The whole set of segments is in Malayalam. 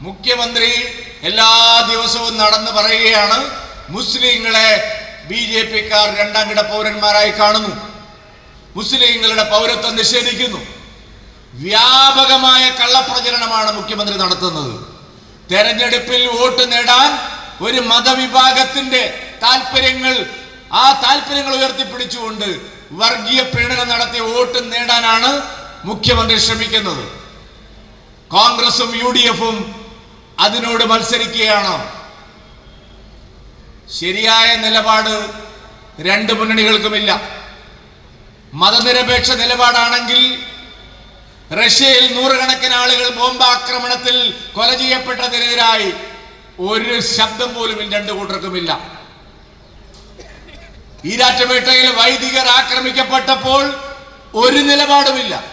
മുഖ്യമന്ത്രി എല്ലാ ദിവസവും നടന്ന് പറയുകയാണ് മുസ്ലിങ്ങളെ ബി ജെ പിക്കാർ രണ്ടാം കിട പൗരന്മാരായി കാണുന്നു. മുസ്ലിങ്ങളുടെ പൗരത്വം നിഷേധിക്കുന്നു. വ്യാപകമായ കള്ളപ്രചരണമാണ് മുഖ്യമന്ത്രി നടത്തുന്നത്. തെരഞ്ഞെടുപ്പിൽ വോട്ട് നേടാൻ ഒരു മതവിഭാഗത്തിന്റെ താല്പര്യങ്ങൾ ആ താല്പര്യങ്ങൾ ഉയർത്തിപ്പിടിച്ചുകൊണ്ട് വർഗീയ പീഡനം നടത്തി വോട്ട് നേടാനാണ് മുഖ്യമന്ത്രി ശ്രമിക്കുന്നത്. കോൺഗ്രസും യു ഡി എഫും അതിനോട് മത്സരിക്കുകയാണ്? ശരിയായ നിലപാട് രണ്ട് മുന്നണികൾക്കുമില്ല. മതനിരപേക്ഷ നിലപാടാണെങ്കിൽ റഷ്യയിൽ നൂറുകണക്കിന് ആളുകൾ ബോംബാക്രമണത്തിൽ കൊല ചെയ്യപ്പെട്ടതിനെതിരായി ഒരു ശബ്ദം പോലും രണ്ടു കൂട്ടർക്കുമില്ല. ഈരാറ്റുപേട്ടയിൽ വൈദികർ ആക്രമിക്കപ്പെട്ടപ്പോൾ ഒരു നിലപാടുമില്ല.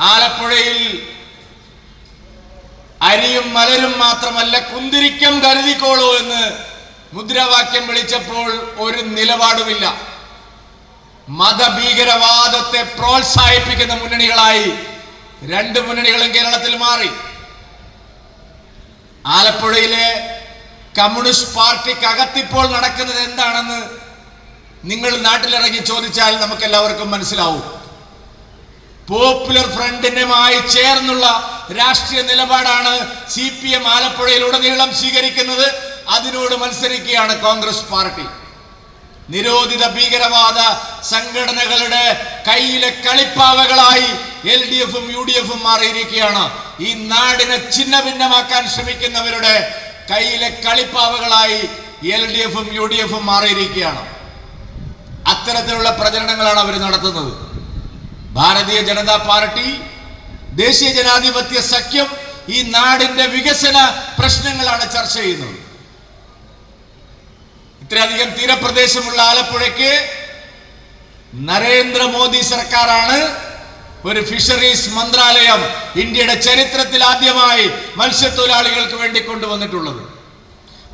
ആലപ്പുഴയിൽ അരിയും മലരും മാത്രമല്ല കുന്തിരിക്കം കരുതിക്കോളൂ എന്ന് മുദ്രാവാക്യം വിളിച്ചപ്പോൾ ഒരു നിലപാടുമില്ല. മതഭീകരവാദത്തെ പ്രോത്സാഹിപ്പിക്കുന്ന മുന്നണികളായി രണ്ട് മുന്നണികളും കേരളത്തിൽ മാറി. ആലപ്പുഴയിലെ കമ്മ്യൂണിസ്റ്റ് പാർട്ടിക്ക് അകത്തിപ്പോൾ നടക്കുന്നത് എന്താണെന്ന് നിങ്ങൾ നാട്ടിലിറങ്ങി ചോദിച്ചാൽ നമുക്ക് എല്ലാവർക്കും മനസ്സിലാവും. പോപ്പുലർ ഫ്രണ്ടിനുമായി ചേർന്നുള്ള രാഷ്ട്രീയ നിലപാടാണ് സി പി എം ആലപ്പുഴയിലുടനീളം സ്വീകരിക്കുന്നത്. അതിനോട് മത്സരിക്കുകയാണ് കോൺഗ്രസ് പാർട്ടി. നിരോധിത ഭീകരവാദ സംഘടനകളുടെ കയ്യിലെ കളിപ്പാവകളായി എൽ ഡി എഫും യു ഡി എഫും മാറിയിരിക്കുകയാണ്. ഈ നാടിനെ ഛിന്ന ഭിന്നമാക്കാൻ ശ്രമിക്കുന്നവരുടെ കയ്യിലെ കളിപ്പാവകളായി എൽ ഡി എഫും യു ഡി എഫും മാറിയിരിക്കുകയാണ്. അത്തരത്തിലുള്ള പ്രചരണങ്ങളാണ് അവർ നടത്തുന്നത്. ഭാരതീയ ജനതാ പാർട്ടി ദേശീയ ജനാധിപത്യ സഖ്യം ഈ നാടിന്റെ വികസന പ്രശ്നങ്ങളാണ് ചർച്ച ചെയ്യുന്നത്. ഇത്രയധികം തീരപ്രദേശമുള്ള ആലപ്പുഴയ്ക്ക് നരേന്ദ്രമോദി സർക്കാരാണ് ഒരു ഫിഷറീസ് മന്ത്രാലയം ഇന്ത്യയുടെ ചരിത്രത്തിൽ ആദ്യമായി മത്സ്യത്തൊഴിലാളികൾക്ക് വേണ്ടി കൊണ്ടുവന്നിട്ടുള്ളത്.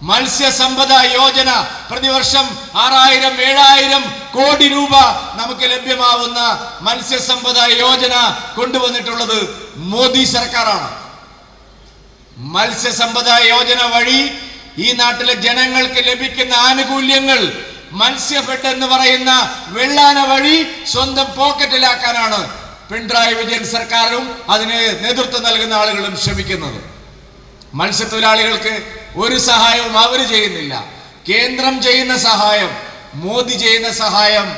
മത്സ്യസമ്പദ യോജന പ്രതിവർഷം ആറായിരം ഏഴായിരം കോടി രൂപ നമുക്ക് ലഭ്യമാവുന്ന മത്സ്യസമ്പദ യോജന കൊണ്ടുവന്നിട്ടുള്ളത് മോദി സർക്കാരാണ്. മത്സ്യസമ്പദ യോജന വഴി ഈ നാട്ടിലെ ജനങ്ങൾക്ക് ലഭിക്കുന്ന ആനുകൂല്യങ്ങൾ മത്സ്യഫെഡ് എന്ന് പറയുന്ന വെള്ളാന വഴി സ്വന്തം പോക്കറ്റിലാക്കാനാണ് പിണറായി വിജയൻ സർക്കാരും അതിന് നേതൃത്വം നൽകുന്ന ആളുകളും ശ്രമിക്കുന്നത്. മത്സ്യത്തൊഴിലാളികൾക്ക് ഒരു സഹായവും അവർ ചെയ്യുന്നില്ല. കേന്ദ്രം ചെയ്യുന്ന സഹായം മോദി ചെയ്യുന്ന സഹായം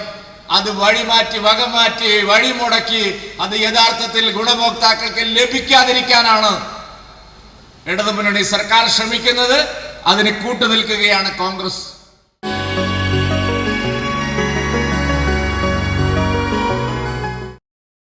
അത് വഴിമാറ്റി വകമാറ്റി വഴിമുടക്കി അത് യഥാർത്ഥത്തിൽ ഗുണഭോക്താക്കൾക്ക് ലഭിക്കാതിരിക്കാനാണ് ഇടതുമുന്നണി സർക്കാർ ശ്രമിക്കുന്നത്. അതിന് കൂട്ടുനിൽക്കുകയാണ് കോൺഗ്രസ്.